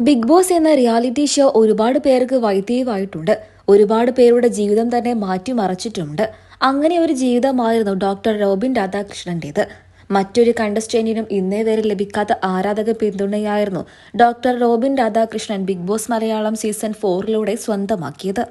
Big boss എന്ന reality show ഒരുപാട് പേർക്ക് വൈദ്യവായിട്ടുണ്ട് ഒരുപാട് പേരുടെ ജീവിതം തന്നെ മാറ്റിമറിച്ചിട്ടുണ്ട് അങ്ങനെ ഒരു ജീവിതമായിരുന്നു ഡോക്ടർ റോബിൻ രാധാകൃഷ്ണന്റേത്. മറ്റൊരു കണ്ടസ്റ്റന്റിനും ഇന്നേ വരെ ലഭിക്കാത്ത ആരാധക പിന്തുണയായിരുന്നു doctor Robin Radhakrishnan big boss Malayalam season ഫോറിലൂടെ സ്വന്തമാക്കിയത്.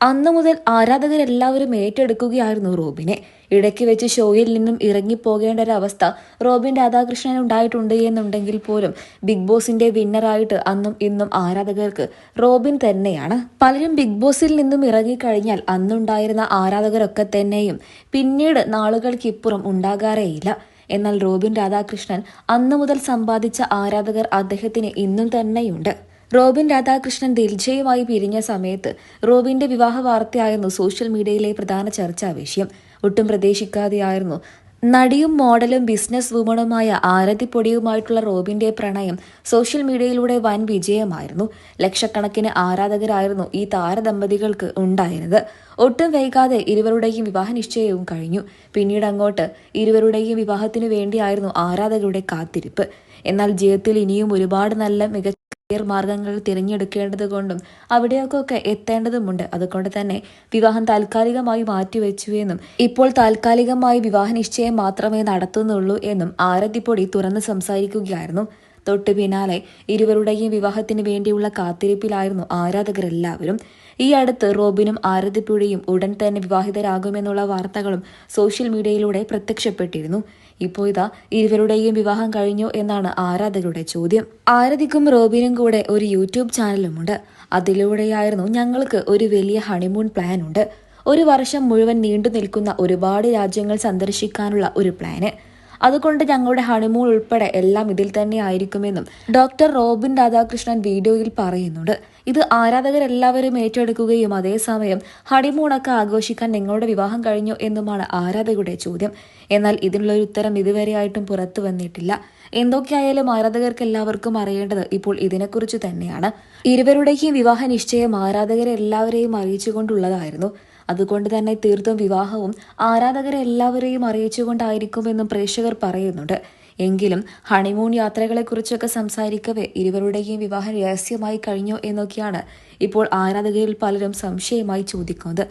അന്നു മുതൽ ആരാധകരെല്ലാവരും ഏറ്റെടുക്കുകയായിരുന്നു റോബിനെ. ഇടയ്ക്ക് വെച്ച് ഷോയിൽ നിന്നും ഇറങ്ങിപ്പോകേണ്ട ഒരവസ്ഥ റോബിൻ രാധാകൃഷ്ണൻ ഉണ്ടായിട്ടുണ്ട് എന്നുണ്ടെങ്കിൽ പോലും ബിഗ് ബോസിന്റെ വിന്നറായിട്ട് അന്നും ഇന്നും ആരാധകർക്ക് റോബിൻ തന്നെയാണ്. പലരും ബിഗ് ബോസിൽ നിന്നും ഇറങ്ങിക്കഴിഞ്ഞാൽ അന്നുണ്ടായിരുന്ന ആരാധകരൊക്കെ തന്നെയും പിന്നീട് നാളുകൾക്കിപ്പുറം ഉണ്ടാകാറേയില്ല. എന്നാൽ റോബിൻ രാധാകൃഷ്ണൻ അന്നു മുതൽ സമ്പാദിച്ച ആരാധകർ അദ്ദേഹത്തിന് ഇന്നും തന്നെയുണ്ട്. റോബിൻ രാധാകൃഷ്ണൻ ദിൽജയുമായി പിരിഞ്ഞ സമയത്ത് റോബിന്റെ വിവാഹ വാർത്തയായിരുന്നു സോഷ്യൽ മീഡിയയിലെ പ്രധാന ചർച്ചാ വിഷയം. ഒട്ടും പ്രതീക്ഷിക്കാതെയായിരുന്നു. നടിയും മോഡലും ബിസിനസ് വുമണുമായ ആരതിപ്പൊടിയുമായിട്ടുള്ള റോബിന്റെ പ്രണയം സോഷ്യൽ മീഡിയയിലൂടെ വൻ വിജയമായിരുന്നു. ലക്ഷക്കണക്കിന് ആരാധകരായിരുന്നു ഈ താരദമ്പതികൾക്ക് ഉണ്ടായിരുന്നത്. ഒട്ടും വൈകാതെ ഇരുവരുടെയും വിവാഹ നിശ്ചയവും കഴിഞ്ഞു. പിന്നീട് അങ്ങോട്ട് ഇരുവരുടെയും വിവാഹത്തിനു വേണ്ടിയായിരുന്നു ആരാധകരുടെ കാത്തിരിപ്പ്. എന്നാൽ ജീവിതത്തിൽ ഇനിയും ഒരുപാട് നല്ല മികച്ച മാർഗങ്ങൾ തിരഞ്ഞെടുക്കേണ്ടത് കൊണ്ടും അവിടെയൊക്കെ എത്തേണ്ടതുമുണ്ട് അതുകൊണ്ട് തന്നെ വിവാഹം താൽക്കാലികമായി മാറ്റിവെച്ചു എന്നും ഇപ്പോൾ താൽക്കാലികമായി വിവാഹ നിശ്ചയം മാത്രമേ നടത്തുന്നുള്ളൂ എന്നും ആരതിപ്പൊടി തുറന്ന് സംസാരിക്കുകയായിരുന്നു. തൊട്ടു പിന്നാലെ ഇരുവരുടെയും വിവാഹത്തിന് വേണ്ടിയുള്ള കാത്തിരിപ്പിലായിരുന്നു ആരാധകരെല്ലാവരും. ഈ അടുത്ത് റോബിനും ആരതിപ്പുഴയും ഉടൻ തന്നെ വിവാഹിതരാകുമെന്നുള്ള വാർത്തകളും സോഷ്യൽ മീഡിയയിലൂടെ പ്രത്യക്ഷപ്പെട്ടിരുന്നു. ഇപ്പോൾ ഇതാ ഇരുവരുടെയും വിവാഹം കഴിഞ്ഞു എന്നാണ് ആരാധകരുടെ ചോദ്യം. ആരതിക്കും റോബിനും കൂടെ ഒരു യൂട്യൂബ് ചാനലുമുണ്ട്. അതിലൂടെയായിരുന്നു ഞങ്ങൾക്ക് ഒരു വലിയ ഹണിമൂൺ പ്ലാൻ ഉണ്ട് ഒരു വർഷം മുഴുവൻ നീണ്ടു നിൽക്കുന്ന ഒരുപാട് രാജ്യങ്ങൾ സന്ദർശിക്കാനുള്ള ഒരു പ്ലാന്. അതുകൊണ്ട് ഞങ്ങളുടെ ഹണിമൂൺ ഉൾപ്പെടെ എല്ലാം ഇതിൽ തന്നെ ആയിരിക്കുമെന്നും ഡോക്ടർ റോബിൻ രാധാകൃഷ്ണൻ വീഡിയോയിൽ പറയുന്നുണ്ട്. ഇത് ആരാധകരെല്ലാവരും ഏറ്റെടുക്കുകയും അതേസമയം ഹണിമൂണൊക്കെ ആഘോഷിക്കാൻ നിങ്ങളുടെ വിവാഹം കഴിഞ്ഞു എന്നുമാണ് ആരാധകരുടെ ചോദ്യം. എന്നാൽ ഇതിനുള്ളൊരു ഉത്തരം ഇതുവരെയായിട്ടും പുറത്തു വന്നിട്ടില്ല. എന്തൊക്കെയായാലും ആരാധകർക്ക് എല്ലാവർക്കും അറിയേണ്ടത് ഇപ്പോൾ ഇതിനെക്കുറിച്ച് തന്നെയാണ്. ഇരുവരുടെയും വിവാഹ നിശ്ചയം ആരാധകരെ എല്ലാവരെയും അറിയിച്ചുകൊണ്ടുള്ളതായിരുന്നു. അതുകൊണ്ട് തന്നെ തീർത്തും വിവാഹവും ആരാധകരെ എല്ലാവരെയും അറിയിച്ചുകൊണ്ടായിരിക്കുമെന്നും പ്രേക്ഷകർ പറയുന്നുണ്ട്. എങ്കിലും ഹണിമൂൺ യാത്രകളെക്കുറിച്ചൊക്കെ സംസാരിക്കവേ ഇരുവരുടെയും വിവാഹം രഹസ്യമായി കഴിഞ്ഞോ എന്നൊക്കെയാണ് ഇപ്പോൾ ആരാധകരിൽ പലരും സംശയമായി ചോദിക്കുന്നത്.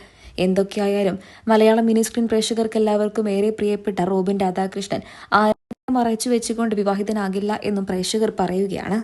എന്തൊക്കെയായാലും മലയാളം മിനി സ്ക്രീൻ പ്രേക്ഷകർക്ക് എല്ലാവർക്കും ഏറെ പ്രിയപ്പെട്ട റോബിൻ രാധാകൃഷ്ണൻ ആരാധന മറച്ചു വെച്ചുകൊണ്ട് വിവാഹിതനാകില്ല എന്നും പ്രേക്ഷകർ പറയുകയാണ്.